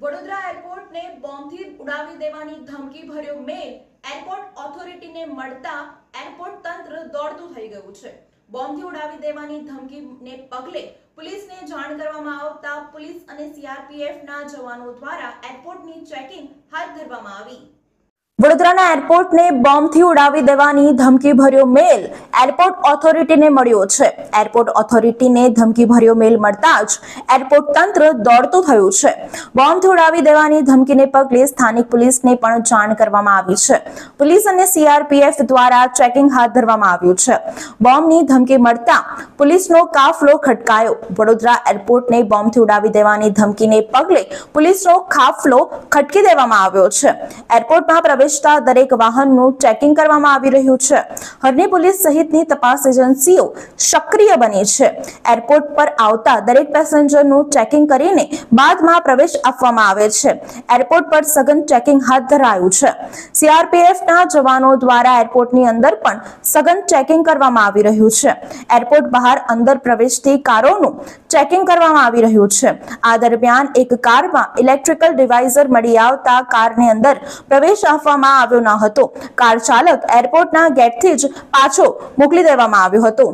વડોદરા એરપોર્ટને બોમ્બથી ઉડાવી દેવાની ધમકી ભર્યો મેલ એરપોર્ટ ઓથોરિટીને મળતા એરપોર્ટ તંત્ર દોડતું થઈ ગયું છે. બોમ્બથી ઉડાવી દેવાની ધમકીને પગલે પોલીસને જાણ કરવામાં આવતા પોલીસ અને સીઆરપીએફના જવાનો દ્વારા એરપોર્ટની ચેકિંગ હાથ ધરવામાં આવી. વડોદરાના એરપોર્ટને બોમ્બથી ઉડાવી દેવાની ધમકીભર્યો મેલ એરપોર્ટ ઓથોરિટીને મળ્યો છે. એરપોર્ટ ઓથોરિટીને ધમકીભર્યો મેલ મળતા જ એરપોર્ટ તંત્ર દોડતું થયું છે. બોમ્બથી ઉડાવી દેવાની ધમકીને પગલે સ્થાનિક પોલીસને પણ જાણ કરવામાં આવી છે. પોલીસ અને સીઆરપીએફ દ્વારા ચેકિંગ હાથ ધરવામાં આવ્યું છે. બોમ્બની ધમકી મળતા પોલીસનો કાફલો ખટકાયો. વડોદરા એરપોર્ટને બોમ્બથી ઉડાવી દેવાની ધમકીને પગલે પોલીસનો કાફલો ખટકી દેવામાં આવ્યો છે. એરપોર્ટમાં પ્રવેશતા દરેક વાહનનું ચેકિંગ કરવામાં આવી રહ્યું છે. હરની પોલીસ સહિતની તપાસ એજન્સીઓ સક્રિય બની છે. એરપોર્ટ પર આવતા દરેક પેસેન્જરનું ચેકિંગ કરીને બાદમાં પ્રવેશ આપવામાં આવે છે. એરપોર્ટ પર સઘન ચેકિંગ હાથ ધરાયું છે. સીઆરપીએફના જવાનો દ્વારા એરપોર્ટની અંદર પણ સઘન ચેકિંગ કરવામાં આવી રહ્યું છે. એરપોર્ટ બહાર અંદર પ્રવેશતી કારોનું ચેકિંગ કરવામાં આવી રહ્યું છે. આ દરમિયાન એક કારમાં ઇલેક્ટ્રિકલ ડિવાઇઝર મળી આવતા કારની અંદર પ્રવેશ આપવામાં આવ્યો ન હતો. કાર ચાલક એરપોર્ટના ગેટથી જ પાછો મોકલી દેવામાં આવ્યો હતો.